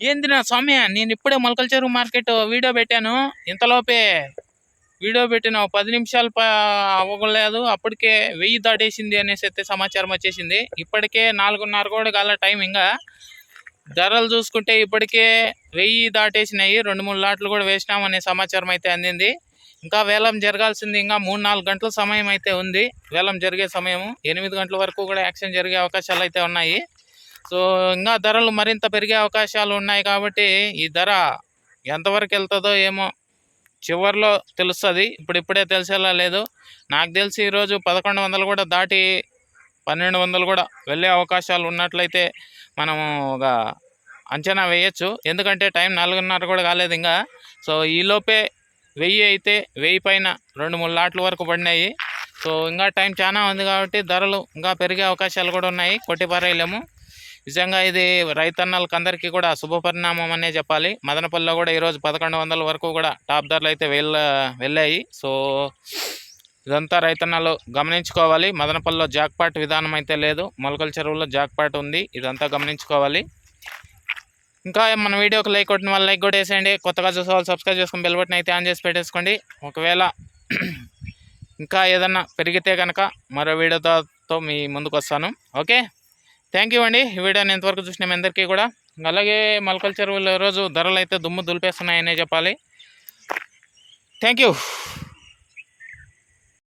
ఏంది నా స్వామి నేను ఇప్పుడే మొలకల చెరువు మార్కెట్ వీడియో పెట్టాను. ఇంతలోపే వీడియో పెట్టిన పది నిమిషాలు అవ్వలేదు. అప్పటికే వెయ్యి దాటేసింది అనేసి అయితే సమాచారం వచ్చేసింది. ఇప్పటికే నాలుగున్నర కూడా గల టైం ఇంకా. ధరలు చూసుకుంటే ఇప్పటికే వెయ్యి దాటేసినాయి. రెండు మూడు లాట్లు కూడా వేసినామనే సమాచారం అయితే అందింది. ఇంకా వేలం జరగాల్సింది ఇంకా మూడు నాలుగు గంటల సమయం అయితే ఉంది. వేలం జరిగే సమయం ఎనిమిది గంటల వరకు కూడా యాక్షన్ జరిగే అవకాశాలు అయితే ఉన్నాయి. సో ఇంకా ధరలు మరింత పెరిగే అవకాశాలు ఉన్నాయి కాబట్టి ఈ ధర ఎంతవరకు వెళ్తుందో ఏమో చివరిలో తెలుస్తుంది. ఇప్పుడు ఇప్పుడే తెలిసేలా లేదు. నాకు తెలిసి ఈరోజు పదకొండు వందలు కూడా దాటి పన్నెండు వందలు కూడా వెళ్ళే అవకాశాలు ఉన్నట్లయితే మనము ఒక అంచనా వేయచ్చు. ఎందుకంటే టైం నాలుగున్నర కూడా కాలేదు ఇంకా. సో ఈలోపే వెయ్యి అయితే వెయ్యి పైన రెండు మూడు లాట్ల వరకు పడినాయి. సో ఇంకా టైం చాలా ఉంది కాబట్టి ధరలు ఇంకా పెరిగే అవకాశాలు కూడా ఉన్నాయి. కొట్టిపారేయలేము. నిజంగా ఇది రైతన్నలకు అందరికీ కూడా శుభపరిణామం అనే చెప్పాలి. మదనపల్లిలో కూడా ఈరోజు పదకొండు వందల వరకు కూడా టాప్ ధరలు అయితే వెళ్ళ వెళ్ళాయి. సో ఇదంతా రైతన్నలు గమనించుకోవాలి. మదనపల్లిలో జాక్పాట్ విధానం అయితే లేదు. మొలకల చెరువులో జాక్పాట్ ఉంది. ఇదంతా గమనించుకోవాలి. ఇంకా మన వీడియోకి లైక్ కొట్టిన వాళ్ళు లైక్ కూడా వేసేయండి కొత్తగా చూసే వాళ్ళు సబ్స్క్రైబ్ చేసుకుని బెల్ బటన్ అయితే ఆన్ చేసి పెట్టేసుకోండి. ఒకవేళ ఇంకా ఏదన్నా పెరిగితే కనుక మరో వీడియోతో మీ ముందుకు వస్తాను ఓకే? థ్యాంక్ యూ అండి. ఈ వీడియోని ఎంతవరకు చూసిన మీ అందరికీ కూడా. అలాగే మల్కల్ చెరువులో రోజు ధరలు అయితే దుమ్ము దులిపేస్తున్నాయనే చెప్పాలి. Thank you